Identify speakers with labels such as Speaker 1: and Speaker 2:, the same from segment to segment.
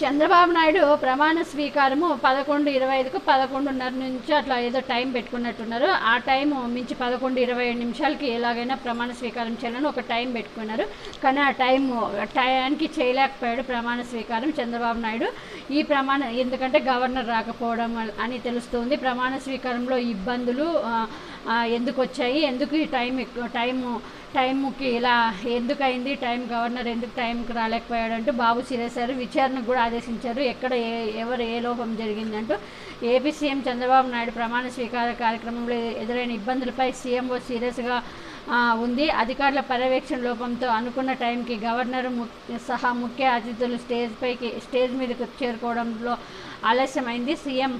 Speaker 1: చంద్రబాబు నాయుడు ప్రమాణ స్వీకారము పదకొండు ఇరవై ఐదుకు పదకొండున్నర నుంచి అట్లా ఏదో టైం పెట్టుకున్నట్టున్నారు. ఆ టైం మించి పదకొండు ఇరవై ఐదు నిమిషాలకి ఎలాగైనా ప్రమాణ స్వీకారం చేయాలని ఒక టైం పెట్టుకున్నారు. కానీ ఆ టైం టైంకి చేయలేకపోయాడు ప్రమాణ స్వీకారం చంద్రబాబు నాయుడు. ఈ ప్రమాణ ఎందుకంటే గవర్నర్ రాకపోవడం అని తెలుస్తుంది. ప్రమాణ స్వీకారంలో ఇబ్బందులు ఎందుకు వచ్చాయి? ఎందుకు ఈ టైం ఎక్కువ టైము టైంకి ఇలా ఎందుకు అయింది టైం గవర్నర్ ఎందుకు టైంకి రాలేకపోయాడు అంటూ బాబు సిరేసారు విచారణకు కూడా ఆదేశించారు. ఎక్కడ ఏ ఎవరు ఏ లోపం జరిగిందంటూ ఏపీ సీఎం చంద్రబాబు నాయుడు ప్రమాణ స్వీకార కార్యక్రమంలో ఎదురైన ఇబ్బందులపై సీఎంఓ సీరియస్గా ఉంది. అధికారుల పర్యవేక్షణ లోపంతో అనుకున్న టైంకి గవర్నర్ సహా ముఖ్య అతిథులు స్టేజ్ పైకి స్టేజ్ మీదకు చేరుకోవడంలో ఆలస్యమైంది. సీఎం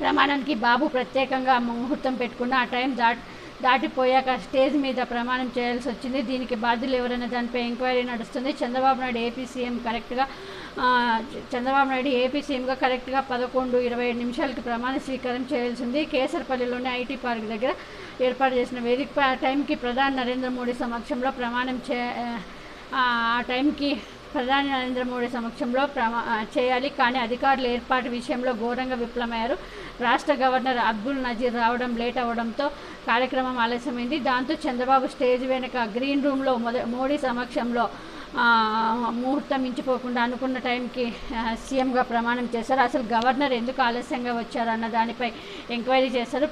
Speaker 1: ప్రమాణానికి బాబు ప్రత్యేకంగా ముహూర్తం పెట్టుకున్న ఆ టైం దాట్ దాటిపోయాక స్టేజ్ మీద ప్రమాణం చేయాల్సి వచ్చింది. దీనికి బాధ్యులు ఎవరైనా దానిపై ఎంక్వైరీ నడుస్తుంది. చంద్రబాబు నాయుడు ఏపీ సీఎం కరెక్ట్గా చంద్రబాబు నాయుడు ఏపీ సీఎంగా కరెక్ట్గా పదకొండు ఇరవై ఏడు నిమిషాలకి ప్రమాణ స్వీకారం చేయాల్సింది కేసరపల్లిలోని ఐటీ పార్క్ దగ్గర ఏర్పాటు చేసిన వేదిక ఆ టైంకి ప్రధాని నరేంద్ర మోడీ సమక్షంలో ప్రమాణం చే ఆ టైంకి ప్రధాని నరేంద్ర మోడీ సమక్షంలో ప్రమా చేయాలి. కానీ అధికారుల ఏర్పాటు విషయంలో ఘోరంగా విఫలమయ్యారు రాష్ట్ర గవర్నర్ అబ్దుల్ నజీర్ రావడం లేట్ అవడంతో కార్యక్రమం ఆలస్యమైంది. దాంతో చంద్రబాబు స్టేజ్ వెనుక గ్రీన్ రూమ్లో మొద మోడీ సమక్షంలో ముహూర్తం మించిపోకుండా అనుకున్న టైంకి సీఎంగా ప్రమాణం చేశారు. అసలు గవర్నర్ ఎందుకు ఆలస్యంగా వచ్చారు అన్న దానిపై ఎంక్వైరీ చేశారు.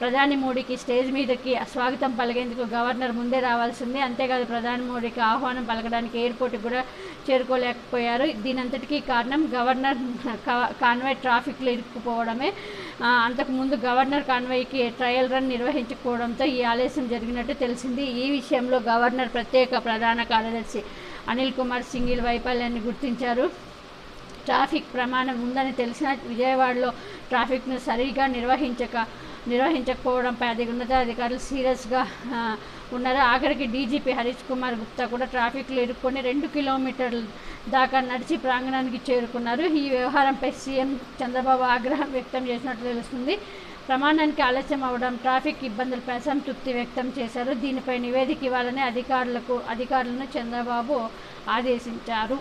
Speaker 1: ప్రధాని మోడీకి స్టేజ్ మీదకి స్వాగతం పలికేందుకు గవర్నర్ ముందే రావాల్సింది. అంతేకాదు ప్రధాని మోడీకి ఆహ్వానం పలకడానికి ఎయిర్పోర్ట్కి కూడా చేరుకోలేకపోయారు. దీనంతటికీ కారణం గవర్నర్ కాన్వే ట్రాఫిక్లో ఇరుక్కుపోవడమే అంతకుముందు గవర్నర్ కాన్వైకి ట్రయల్ రన్ నిర్వహించకపోవడంతో ఈ ఆలస్యం జరిగినట్టు తెలిసింది. ఈ విషయంలో గవర్నర్ ప్రత్యేక ప్రధాన కార్యదర్శి అనిల్ కుమార్ సింగిల్ వైఫల్యాన్ని గుర్తించారు. ట్రాఫిక్ ప్రమాణం ఉందని తెలిసిన విజయవాడలో ట్రాఫిక్ను సరిగా నిర్వహించక నిర్వహించకపోవడంపై అది ఉన్నతాధికారులు సీరియస్గా ఉన్నారు? ఆఖరికి డీజీపీ హరీష్ కుమార్ గుప్తా కూడా ట్రాఫిక్లో ఇరుక్కొని రెండు కిలోమీటర్ల దాకా నడిచి ప్రాంగణానికి చేరుకున్నారు. ఈ వ్యవహారంపై సీఎం చంద్రబాబు ఆగ్రహం వ్యక్తం చేసినట్టు తెలుస్తుంది. ప్రమాణానికి ఆలస్యం అవడం ట్రాఫిక్ ఇబ్బందులపై అసంతృప్తి వ్యక్తం చేశారు. దీనిపై నివేదిక ఇవ్వాలని అధికారులకు అధికారులను చంద్రబాబు ఆదేశించారు.